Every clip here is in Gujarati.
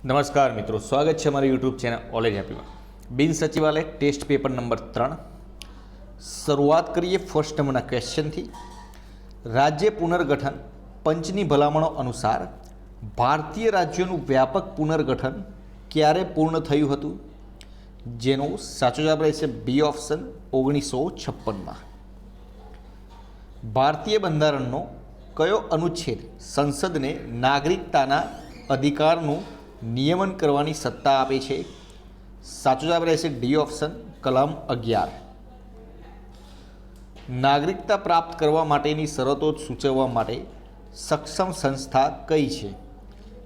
નમસ્કાર મિત્રો, સ્વાગત છે અમારી યુટ્યુબ ચેનલ ઓલેજ હેપીમાં બિન સચિવાલય ટેસ્ટ પેપર નંબર ત્રણ. શરૂઆત કરીએ ફર્સ્ટ નંબરના ક્વેશ્ચનથી રાજ્ય પુનર્ગઠન પંચની ભલામણો અનુસાર ભારતીય રાજ્યોનું વ્યાપક પુનર્ગઠન ક્યારે પૂર્ણ થયું હતું? જેનો સાચો જવાબ રહેશે બી ઓપ્શન ઓગણીસો છપ્પનમાં. ભારતીય બંધારણનો કયો અનુચ્છેદ સંસદને નાગરિકતાના અધિકારનું નિયમન કરવાની સત્તા આપે છે. સાચો જવાબ રહેશે ડી ઓપ્શન, કલમ અગિયાર. નાગરિકતા પ્રાપ્ત કરવા માટેની શરતો સૂચવવા માટે સક્ષમ સંસ્થા કઈ છે?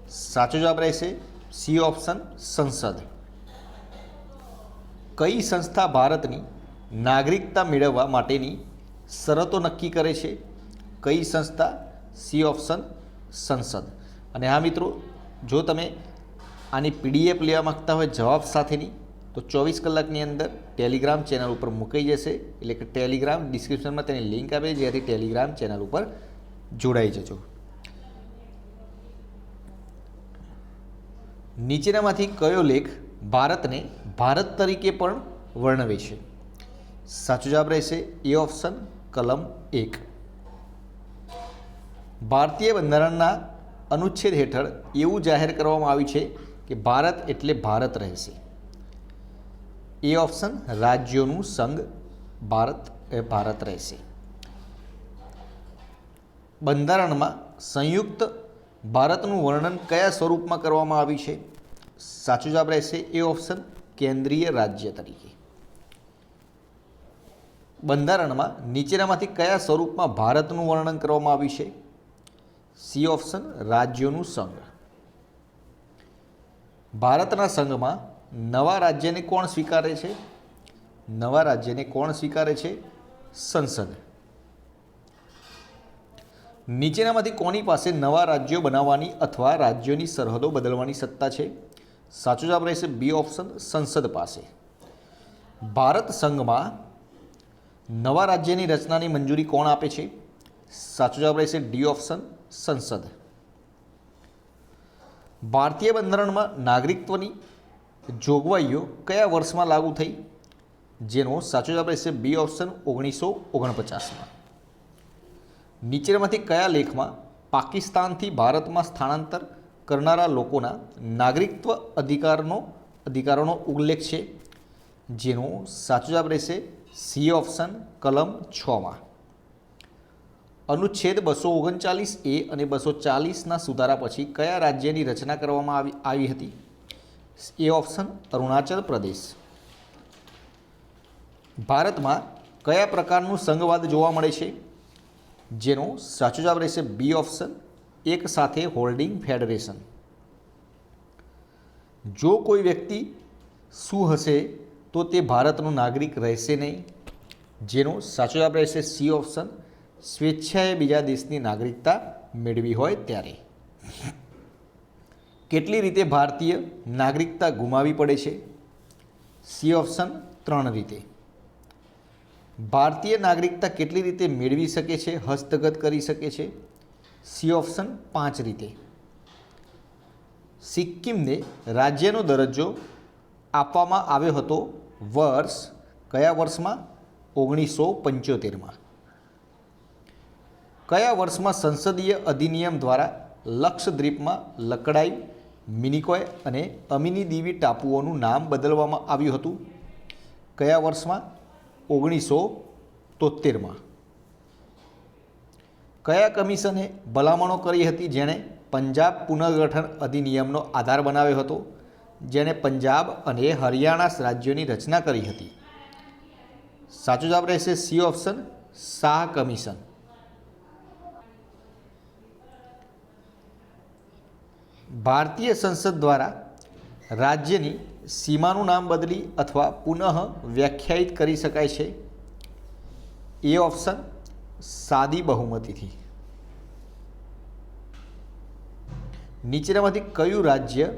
સાચો જવાબ રહેશે સી ઓપ્શન, સંસદ. કઈ સંસ્થા ભારતની નાગરિકતા મેળવવા માટેની શરતો નક્કી કરે છે? કઈ સંસ્થા? સી ઓપ્શન, સંસદ. અને હા મિત્રો, જો તમે આની પીડીએફ લેવા માગતા હોય જવાબ સાથેની, તો ચોવીસ કલાકની અંદર ટેલિગ્રામ ચેનલ ઉપર મૂકાઈ જશે. એટલે કે ટેલિગ્રામ ડિસ્ક્રિપ્શનમાં તેની લિંક આપે, જેથી ટેલિગ્રામ ચેનલ ઉપર જોડાઈ જજો. નીચેનામાંથી કયો લેખ ભારતને ભારત તરીકે પણ વર્ણવે છે? સાચો જવાબ રહેશે એ ઓપ્શન, કલમ એક. ભારતીય બંધારણના અનુચ્છેદ હેઠળ એવું જાહેર કરવામાં આવ્યું છે કે ભારત એટલે ભારત રહેશે. એ ઓપ્શન રાજ્યોનું સંઘ ભારત, એ ભારત રહેશે. બંધારણમાં સંયુક્ત ભારતનું વર્ણન કયા સ્વરૂપમાં કરવામાં આવ્યું છે? સાચો જવાબ રહેશે એ ઓપ્શન કેન્દ્રીય રાજ્ય તરીકે. બંધારણમાં નીચેનામાંથી કયા સ્વરૂપમાં ભારતનું વર્ણન કરવામાં આવ્યું છે? સી ઓપ્શન રાજ્યોનું સંઘ. ભારતના સંઘમાં નવા રાજ્યને કોણ સ્વીકારે છે? નવા રાજ્યને કોણ સ્વીકારે છે? સંસદ. નીચેનામાંથી કોની પાસે નવા રાજ્યો બનાવવાની અથવા રાજ્યોની સરહદો બદલવાની સત્તા છે? સાચો જવાબ રહેશે બી ઓપ્શન સંસદ પાસે. ભારત સંઘમાં નવા રાજ્યની રચનાની મંજૂરી કોણ આપે છે? સાચો જવાબ રહેશે ડી ઓપ્શન સંસદ. ભારતીય બંધારણમાં નાગરિકત્વની જોગવાઈઓ કયા વર્ષમાં લાગુ થઈ? જેનો સાચો જવાબ રહેશે બી ઓપ્શન ઓગણીસો ઓગણપચાસમાં. નીચેનામાંથી કયા લેખમાં પાકિસ્તાનથી ભારતમાં સ્થળાંતર કરનારા લોકોના નાગરિકત્વ અધિકારનો અધિકારોનો ઉલ્લેખ છે? જેનો સાચો જવાબ રહેશે સી ઓપ્શન કલમ છમાં. અનુચ્છેદ બસો ઓગણચાલીસ એ અને બસો ચાલીસના સુધારા પછી કયા રાજ્યની રચના કરવામાં આવી આવી હતી? એ ઓપ્શન અરુણાચલ પ્રદેશ. ભારતમાં કયા પ્રકારનું સંઘવાદ જોવા મળે છે? જેનો સાચો જવાબ રહેશે બી ઓપ્શન, એક સાથે હોલ્ડિંગ ફેડરેશન. જો કોઈ વ્યક્તિ શું હશે તો તે ભારતનો નાગરિક રહેશે નહીં. જેનો સાચો જવાબ રહેશે સી ઓપ્શન સ્વેચ્છાએ બીજા દેશની નાગરિકતા મેળવી હોય ત્યારે. કેટલી રીતે ભારતીય નાગરિકતા ગુમાવી પડે છે? સી ઓપ્શન ત્રણ રીતે. ભારતીય નાગરિકતા કેટલી રીતે મેળવી શકે છે, હસ્તગત કરી શકે છે? સી ઓપ્શન પાંચ રીતે. સિક્કિમને રાજ્યનો દરજ્જો આપવામાં આવ્યો હતો વર્ષ, કયા વર્ષમાં? ઓગણીસો પંચોતેરમાં. કયા વર્ષમાં સંસદીય અધિનિયમ દ્વારા લક્ષદ્વીપમાં લકડાઈ, મિનિકોય અને અમિની દીવી ટાપુઓનું નામ બદલવામાં આવ્યું હતું? કયા વર્ષમાં? ઓગણીસો તોતેરમાં કયા કમિશને ભલામણો કરી હતી જેણે પંજાબ પુનર્ગઠન અધિનિયમનો આધાર બનાવ્યો હતો? જેણે પંજાબ અને હરિયાણા રાજ્યોની રચના કરી હતી? સાચો જવાબ રહેશે સી ઓપ્શન, શાહ કમિશન. ભારતીય સંસદ દ્વારા રાજ્યની સીમાનું નામ બદલી અથવા પુનઃ વ્યાખ્યાયિત કરી શકાય છે. એ ઓપ્શન સાદી બહુમતીથી. નીચેનામાંથી કયું રાજ્ય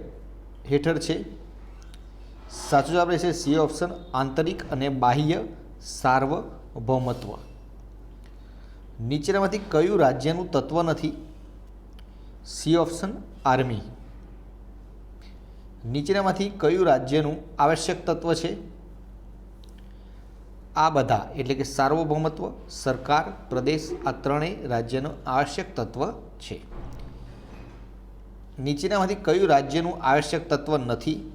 હેઠળ છે? સાચો જવાબ રહેશે સી ઓપ્શન આંતરિક અને બાહ્ય સાર્વભૌમત્વ. નીચેનામાંથી કયું રાજ્યનું તત્વ નથી? સી ઓપ્શન આર્મી નીચેનામાંથી કયું રાજ્યનું આવશ્યક તત્વ છે? આ બધા એટલે કે સાર્વભૌમત્વ, સરકાર, પ્રદેશ, આ ત્રણેય રાજ્યનું આવશ્યક તત્વ છે. નીચેનામાંથી કયું રાજ્યનું આવશ્યક તત્વ નથી?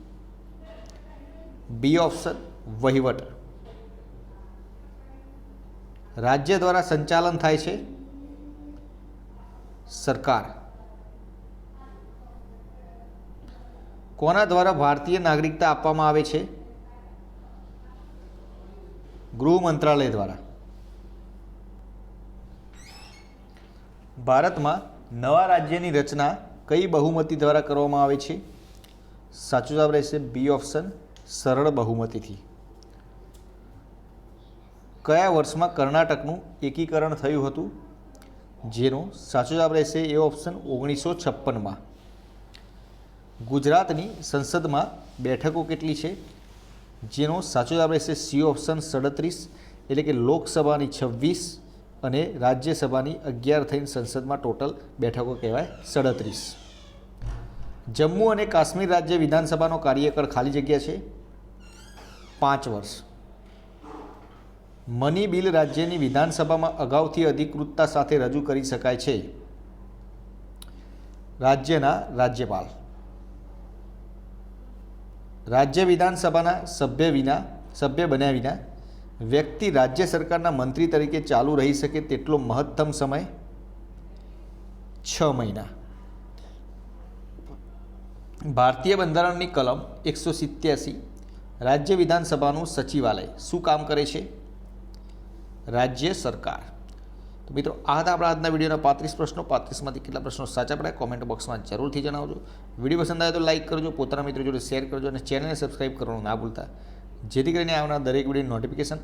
બી ઓપ્શન વહીવટ. રાજ્ય દ્વારા સંચાલન થાય છે સરકાર. કોના દ્વારા ભારતીય નાગરિકતા આપવામાં આવે છે? ગૃહ મંત્રાલય દ્વારા. ભારતમાં નવા રાજ્યની રચના કઈ બહુમતી દ્વારા કરવામાં આવે છે? સાચો જવાબ રહેશે બી ઓપ્શન, સરળ બહુમતીથી. કયા વર્ષમાં કર્ણાટકનું એકીકરણ થયું હતું? જેનો સાચો જવાબ રહેશે એ ઓપ્શન ઓગણીસો છપ્પનમાં. ગુજરાતની સંસદમાં બેઠકો કેટલી છે? જેનો સાચો જવાબ રહેશે સી ઓપ્શન સડત્રીસ, એટલે કે લોકસભાની છવ્વીસ અને રાજ્યસભાની અગિયાર થઈને સંસદમાં ટોટલ બેઠકો કહેવાય સડત્રીસ. જમ્મુ અને કાશ્મીર રાજ્ય વિધાનસભાનો કાર્યકર ખાલી જગ્યા છે? પાંચ વર્ષ. મની બિલ રાજ્યની વિધાનસભામાં અગાઉથી અધિકૃતતા સાથે રજૂ કરી શકાય છે. રાજ્યના રાજ્યપાલ. રાજ્ય વિધાનસભાના સભ્ય વિના, સભ્ય બન્યા વિના, વ્યક્તિ રાજ્ય સરકારના મંત્રી તરીકે ચાલુ રહી શકે તેટલો મહત્તમ સમય છ મહિના. ભારતીય બંધારણની કલમ એકસો સિત્યાસી, રાજ્ય વિધાનસભાનું સચિવાલય શું કામ કરે છે? રાજ્ય સરકાર. તો મિત્રો, આ હતા આપણા આજના વિડીયોના પાંત્રીસ પ્રશ્નો. પાંત્રીસમાંથી કેટલા પ્રશ્નો સાચા પડ્યા? કોમેન્ટ બોક્સમાં જરૂરથી જણાવજો. વીડિયો પસંદ આવે તો લાઇક કરજો, પોતાના મિત્રો જોડે શેર કરજો અને ચેનલને સબસ્ક્રાઈબ કરવાનું ના ભૂલતા. જેથી કરીને આવનાર દરેક વીડિયો નોટિફિકેશન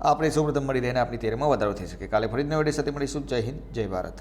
આપણે સૌપ્રથમ મળી રહીને આપણી તૈયારીમાં વધારો થઈ શકે. કાલે ફરી નવા વીડિયો સાથે મળીશું. જય હિન્દ, જય ભારત.